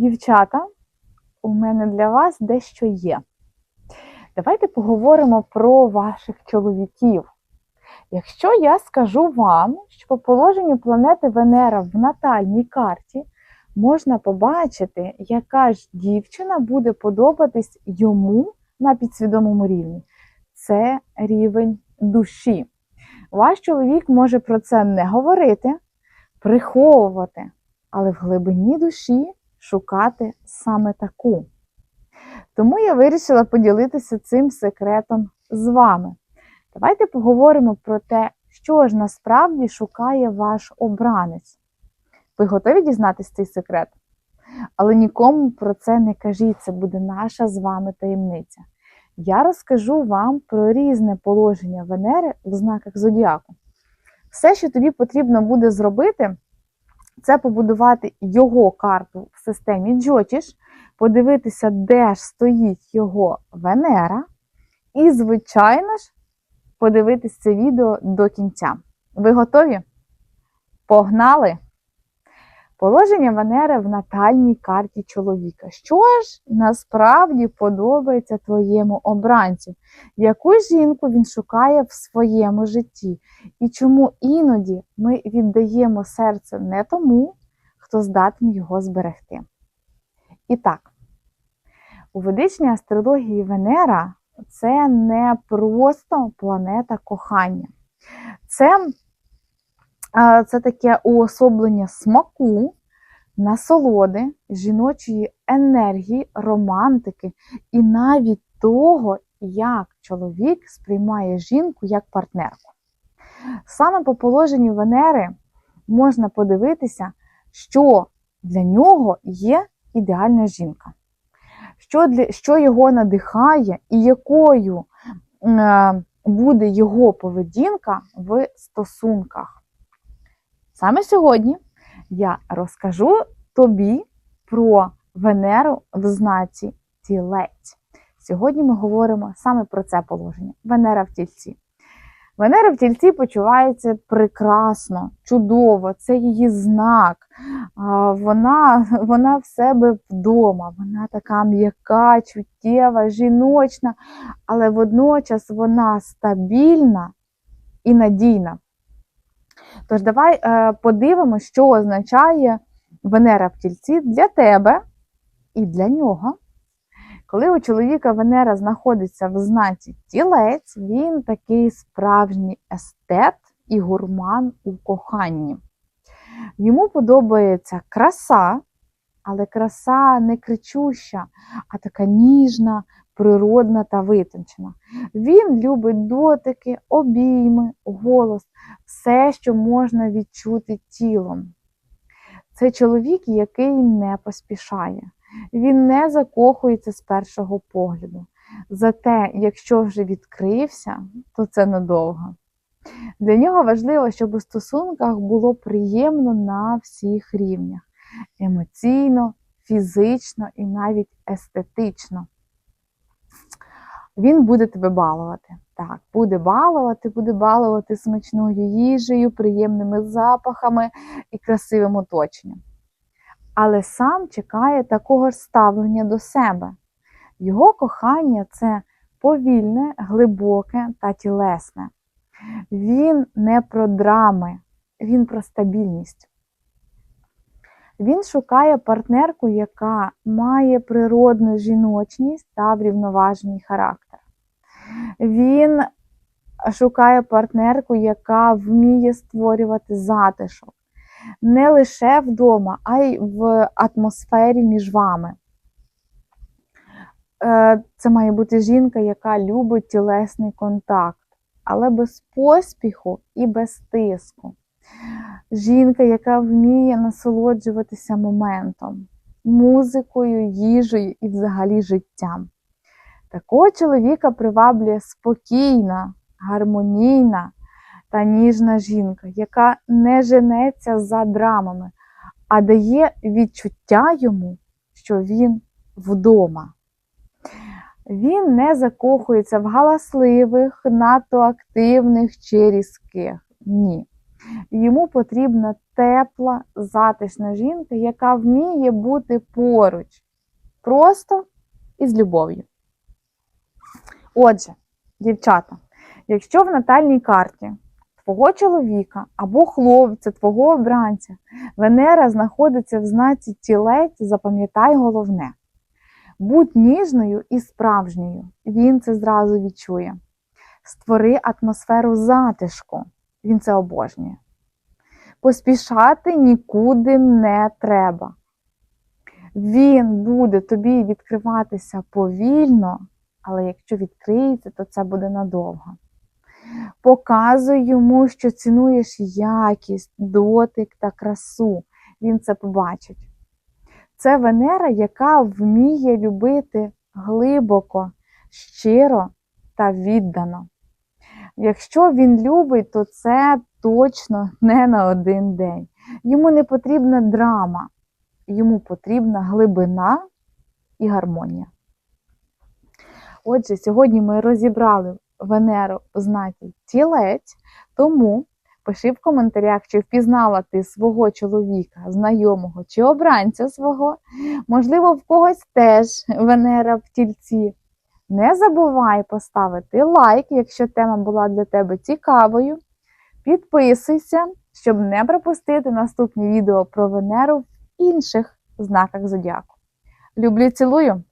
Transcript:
Дівчата, у мене для вас дещо є. Давайте поговоримо про ваших чоловіків. Якщо я скажу вам, що по положенню планети Венера в натальній карті можна побачити, яка ж дівчина буде подобатись йому на підсвідомому рівні, це рівень душі. Ваш чоловік може про це не говорити, приховувати, але в глибині душі шукати саме таку. Тому я вирішила поділитися цим секретом з вами. Давайте поговоримо про те, що ж насправді шукає ваш обранець. Ви готові дізнатися цей секрет? Але нікому про це не кажіть, це буде наша з вами таємниця. Я розкажу вам про різне положення Венери в знаках Зодіаку. Все, що тобі потрібно буде зробити, це побудувати його карту в системі Джотіш, подивитися, де ж стоїть його Венера, і, звичайно ж, подивитись це відео до кінця. Ви готові? Погнали! Положення Венери в натальній карті чоловіка. Що ж насправді подобається твоєму обранцю? Яку жінку він шукає в своєму житті? І чому іноді ми віддаємо серце не тому, хто здатний його зберегти? І так, у ведичній астрології Венера це не просто планета кохання. Це це таке уособлення смаку, насолоди, жіночої енергії, романтики і навіть того, як чоловік сприймає жінку як партнерку. Саме по положенню Венери можна подивитися, що для нього є ідеальна жінка, що, для, що його надихає і якою е, буде його поведінка в стосунках. Саме сьогодні я розкажу тобі про Венеру в знаці тілець. Сьогодні ми говоримо саме про це положення Венера в тільці. Венера в тільці почувається прекрасно, чудово, це її знак. Вона вона в себе вдома, вона така м'яка, чуттєва, жіночна, але водночас вона стабільна і надійна. Тож, давай е, подивимося, що означає Венера в тільці для тебе і для нього. Коли у чоловіка Венера знаходиться в знаці тілець, він такий справжній естет і гурман у коханні. Йому подобається краса, але краса не кричуща, а така ніжна, природна та витончена. Він любить дотики, обійми, голос, все, що можна відчути тілом. Це чоловік, який не поспішає. Він не закохується з першого погляду. Зате, якщо вже відкрився, то це надовго. Для нього важливо, щоб у стосунках було приємно на всіх рівнях: емоційно, фізично і навіть естетично. Він буде тебе балувати. Так, буде балувати, буде балувати смачною їжею, приємними запахами і красивим оточенням. Але сам чекає такого ж ставлення до себе. Його кохання це повільне, глибоке та тілесне. Він не про драми, він про стабільність. Він шукає партнерку, яка має природну жіночність та врівноважений характер. Він шукає партнерку, яка вміє створювати затишок. Не лише вдома, а й в атмосфері між вами. Е, це має бути жінка, яка любить тілесний контакт, але без поспіху і без тиску. Жінка, яка вміє насолоджуватися моментом, музикою, їжею і взагалі життям. Такого чоловіка приваблює спокійна, гармонійна та ніжна жінка, яка не женеться за драмами, а дає відчуття йому, що він вдома. Він не закохується в галасливих, надто активних чи різких. Ні. Йому потрібна тепла, затишна жінка, яка вміє бути поруч. Просто і з любов'ю. Отже, дівчата, якщо в натальній карті твого чоловіка або хлопця, твого обранця, Венера знаходиться в знаці тілець, запам'ятай головне. Будь ніжною і справжньою. Він це зразу відчує. Створи атмосферу затишку. Він це обожнює. Поспішати нікуди не треба. Він буде тобі відкриватися повільно, але якщо відкриється, то це буде надовго. Показуй йому, що цінуєш якість, дотик та красу. Він це побачить. Це Венера, яка вміє любити глибоко, щиро та віддано. Якщо він любить, то це точно не на один день. Йому не потрібна драма, йому потрібна глибина і гармонія. Отже, сьогодні ми розібрали Венеру в знакі тілець, тому пиши в коментарях, чи впізнала ти свого чоловіка, знайомого чи обранця свого. Можливо, в когось теж Венера в тільці. Не забувай поставити лайк, якщо тема була для тебе цікавою. Підписуйся, щоб не пропустити наступні відео про Венеру в інших знаках зодіаку. Люблю, цілую!